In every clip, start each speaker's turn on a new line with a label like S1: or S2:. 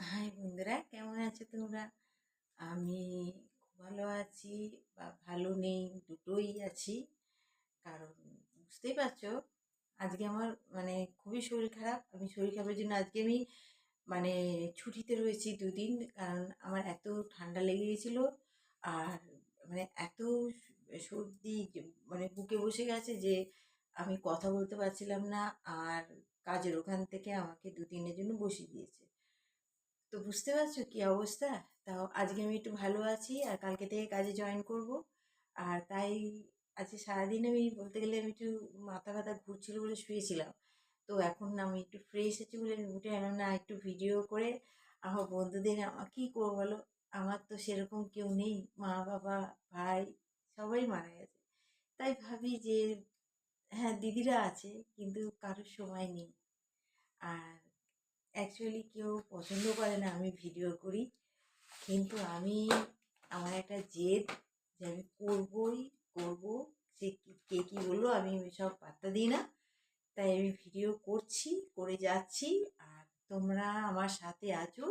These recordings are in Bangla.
S1: হাই বন্ধুরা, কেমন আছো তোমরা? আমি খুব ভালো আছি বা ভালো নেই, দুটোই আছি। কারণ বুঝতেই পারছ, আজকে আমার মানে খুবই শরীর খারাপ। আমি শরীর খারাপের জন্য আজকে আমি মানে ছুটিতে রয়েছি দুদিন, কারণ আমার এত ঠান্ডা লেগে গেছিল আর মানে এত সর্দি মানে বুকে বসে গেছে যে আমি কথা বলতে পারছিলাম না, আর কাজের ওখান থেকে আমাকে দু দিনের জন্য বসিয়ে দিয়েছে। তো বুঝতে পারছ কি অবস্থা? তাও আজকে আমি একটু ভালো আছি আর কালকে থেকে কাজে জয়েন করব। আর তাই আজকে সারাদিন আমি বলতে গেলে আমি একটু মাথা ব্যথা ঘুরছিল বলে শুয়েছিলাম। তো এখন আমি একটু ফ্রেশ আছি বলে উঠে এলাম না, একটু ভিডিও করে। আমার বন্ধুদের আমার কী করব বলো? আমার তো সেরকম কেউ নেই। মা, বাবা, ভাই সবাই মারা গেছে। তাই ভাবি যে হ্যাঁ দিদিরা আছে কিন্তু কারোর সময় নেই। আর অ্যাকচুয়ালি কেউ পছন্দ করে না, আমি ভিডিও করি। কিন্তু আমি, আমার একটা জেদ যে আমি করবই, করব, সে কে, কী বলল আমি সব পাত্তা দিই না। তাই আমি ভিডিও করছি, করে যাচ্ছি আর তোমরা আমার সাথে আছো,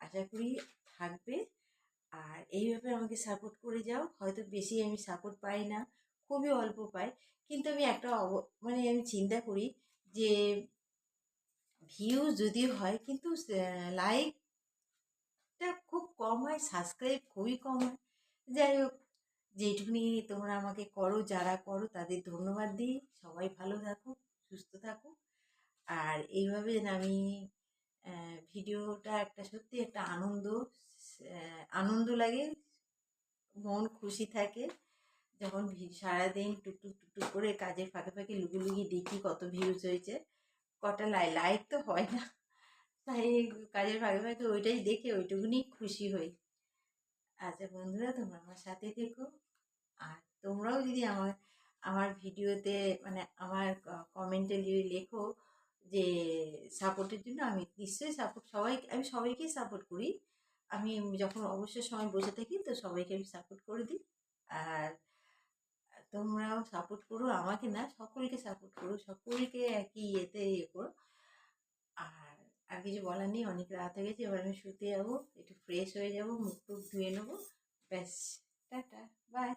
S1: আশা করি থাকবে। আর এইভাবে আমাকে সাপোর্ট করে যাও, হয়তো বেশি আমি সাপোর্ট পাই না, খুবই অল্প পাই। কিন্তু আমি একটা মানে আমি চিন্তা করি যে ভিউজ যদি হয় কিন্তু লাইকটা খুব কম হয় সাবস্ক্রাইব খুবই কম হয়। যাই হোক, যেইটুকুনি তোমরা আমাকে করো, যারা করো, তাদের ধন্যবাদ দিই। সবাই ভালো থাকুক সুস্থ থাকুক আর এইভাবে আমি ভিডিওটা একটা সত্যি একটা আনন্দ আনন্দ লাগে, মন খুশি থাকে। যখন সারাদিন টুকটুক টুকটুক করে কাজের ফাঁকে ফাঁকে লুকিয়ে দেখি কত ভিউজ হয়েছে। কটা লাই লাইক তো হয় না। তাই কাজের ভাগে ফাঁকে ওইটাই দেখে ওইটুকুনি খুশি হই। আচ্ছা বন্ধুরা, তোমরা আমার সাথে থেকো। আর তোমরাও যদি আমার আমার ভিডিওতে মানে আমার কমেন্টে যদি লেখো যে সাপোর্টের জন্য, আমি নিশ্চয়ই সাপোর্ট, সবাই, আমি সবাইকেই সাপোর্ট করি। আমি যখন অবসর সময় বসে থাকি, তো সবাইকে আমি সাপোর্ট করে দিই। আর তোমরাও সাপোর্ট করো, আমাকে না, সকলকে সাপোর্ট করো, সকলকে একই ইয়েতে ইয়ে করো। আর আর কিছু বলার নেই, অনেক রাত হয়ে গেছে, এবার আমি শুতে যাব, একটু ফ্রেশ হয়ে যাব, মুখ টুক ধুয়ে নেব, ব্যাস, টাটা বাই